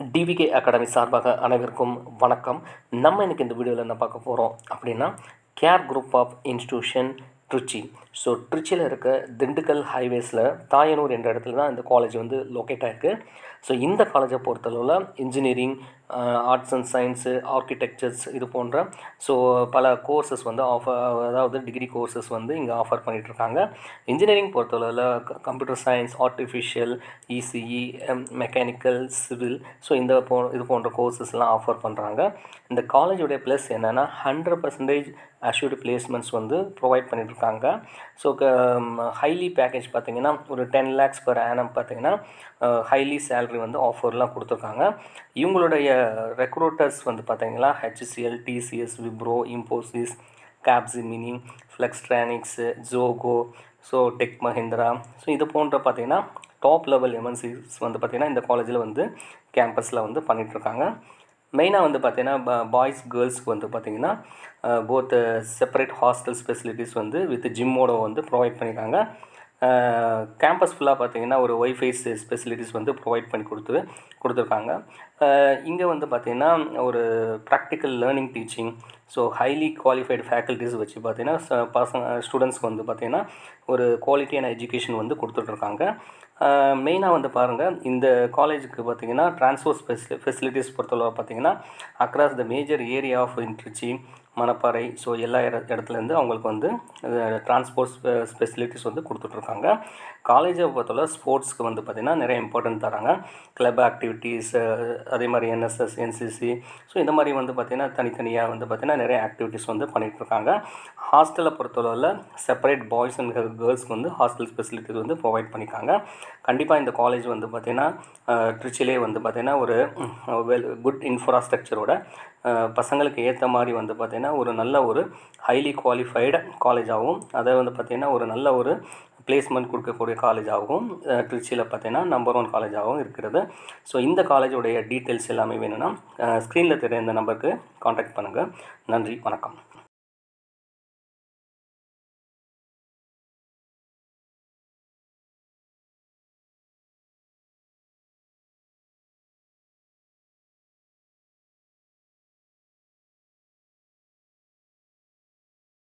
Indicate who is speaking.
Speaker 1: TVK academy சார்பாக அனைவருக்கும் வணக்கம். நம்ம எனக்கு இந்த வீடியோவில் என்ன பார்க்க போகிறோம் அப்படின்னா care group of institution Trichy so ட்ரிச்சியில் இருக்க திண்டுக்கல் ஹைவேஸில் தாயனூர் என்ற இடத்துல தான் இந்த காலேஜ் வந்து லொக்கேட் ஆகிருக்கு ஸோ இந்த காலேஜை பொறுத்தளவில் engineering arts and science architectures இது போன்ற. ஸோ பல கோர்சஸ் வந்து ஆஃபர் அதாவது டிகிரி கோர்சஸ் வந்து இங்கே ஆஃபர் பண்ணிகிட்ருக்காங்க இன்ஜினியரிங் பொறுத்தளவில் computer science artificial ECE mechanical civil so இந்த போ இது போன்ற கோர்சஸ்லாம் ஆஃபர் பண்ணுறாங்க இந்த காலேஜுடைய ப்ளஸ் என்னென்னா ஹண்ட்ரட் பர்சன்டேஜ் அஷ்யூர்டு பிளேஸ்மெண்ட்ஸ் வந்து ப்ரொவைட் பண்ணிகிட்ருக்காங்க ஸோ ஹைலி பேக்கேஜ் பார்த்திங்கன்னா ஒரு டென் லேக்ஸ் பர் ஆனம் பார்த்திங்கன்னா ஹைலி சேல்ரி வந்து ஆஃபர்லாம் கொடுத்துருக்காங்க. இவங்களுடைய ரெக்ரூட்டர்ஸ் வந்து பார்த்தீங்கன்னா HCL TCS Wipro Infosys Capgemini Flextronics Zoho so Tech Mahindra so இது போன்ற பார்த்தீங்கன்னா டாப் லெவல் எம்என்சிஸ் வந்து பார்த்திங்கன்னா இந்த காலேஜில் வந்து கேம்பஸில் வந்து பண்ணிகிட்ருக்காங்க மெயினாக வந்து பார்த்தீங்கன்னா பாய்ஸ் கேர்ள்ஸ்க்கு வந்து பார்த்திங்கன்னா போத் செப்பரேட் ஹாஸ்டல்ஸ் ஃபெசிலிட்டிஸ் வந்து வித் ஜிம்மோட வந்து ப்ரொவைட் பண்ணியிருக்காங்க கேம்பஸ் ஃபுல்லாக பார்த்தீங்கன்னா ஒரு ஒய்ஃபை ஃபெசிலிட்டிஸ் வந்து ப்ரொவைட் பண்ணி கொடுத்து கொடுத்துருக்காங்க. இங்கே வந்து பார்த்திங்கன்னா ஒரு practical learning teaching so highly qualified faculties வச்சு பார்த்தீங்கன்னா பசங்க ஸ்டூடெண்ட்ஸ்க்கு வந்து பார்த்திங்கன்னா ஒரு குவாலிட்டியான எஜுகேஷன் வந்து கொடுத்துட்ருக்காங்க. மெயினாக வந்து பாருங்கள் இந்த காலேஜுக்கு பார்த்திங்கன்னா ட்ரான்ஸ்போர்ட் ஃபெசிலி ஃபெசிலிட்டிஸ் பொறுத்தளவு பார்த்திங்கன்னா across the major area of இன்ட்ரிச்சி Manapparai so எல்லா இட இடத்துலேருந்து அவங்களுக்கு வந்து ட்ரான்ஸ்போர்ட்ஸ் ஃபெசிலிட்டிஸ் வந்து கொடுத்துட்ருக்காங்க. காலேஜை பொறுத்தவரை ஸ்போர்ட்ஸ்க்கு வந்து பார்த்திங்கன்னா நிறைய இம்பார்ட்டன்ட் தராங்க. கிளப் ஆக்டிவிட்டீஸ் அதே மாதிரி என்எஸ்எஸ் என்சிசி ஸோ இந்த மாதிரி வந்து பார்த்திங்கன்னா தனித்தனியாக வந்து பார்த்திங்கன்னா நிறைய ஆக்டிவிட்டீஸ் வந்து பண்ணிகிட்ருக்காங்க ஹாஸ்டலை பொறுத்தளவில் செப்பரேட் பாய்ஸ் அண்ட் கேர்ள்ஸ்க்கு வந்து ஹாஸ்டல் ஃபெசிலிட்டிஸ் வந்து ப்ரொவைட் பண்ணியிருக்காங்க கண்டிப்பாக இந்த காலேஜ் வந்து பார்த்திங்கன்னா திருச்சியிலே வந்து பார்த்திங்கன்னா ஒரு வெல் குட் இன்ஃப்ராஸ்ட்ரக்சரோட பசங்களுக்கு ஏற்ற மாதிரி வந்து பார்த்திங்கன்னா ஒரு நல்ல ஒரு ஹைலி குவாலிஃபைடு காலேஜாகவும் அதை வந்து பார்த்திங்கன்னா ஒரு நல்ல ஒரு பிளேஸ்மெண்ட் கொடுக்கக்கூடிய காலேஜாகவும் திருச்சியில் பார்த்தீங்கன்னா நம்பர் ஒன் காலேஜாகவும் இருக்கிறது. ஸோ இந்த காலேஜோடைய டீட்டெயில்ஸ் எல்லாமே வேணும்னா ஸ்க்ரீனில் தெரிய இந்த நம்பருக்கு காண்டாக்ட் பண்ணுங்கள் நன்றி வணக்கம்.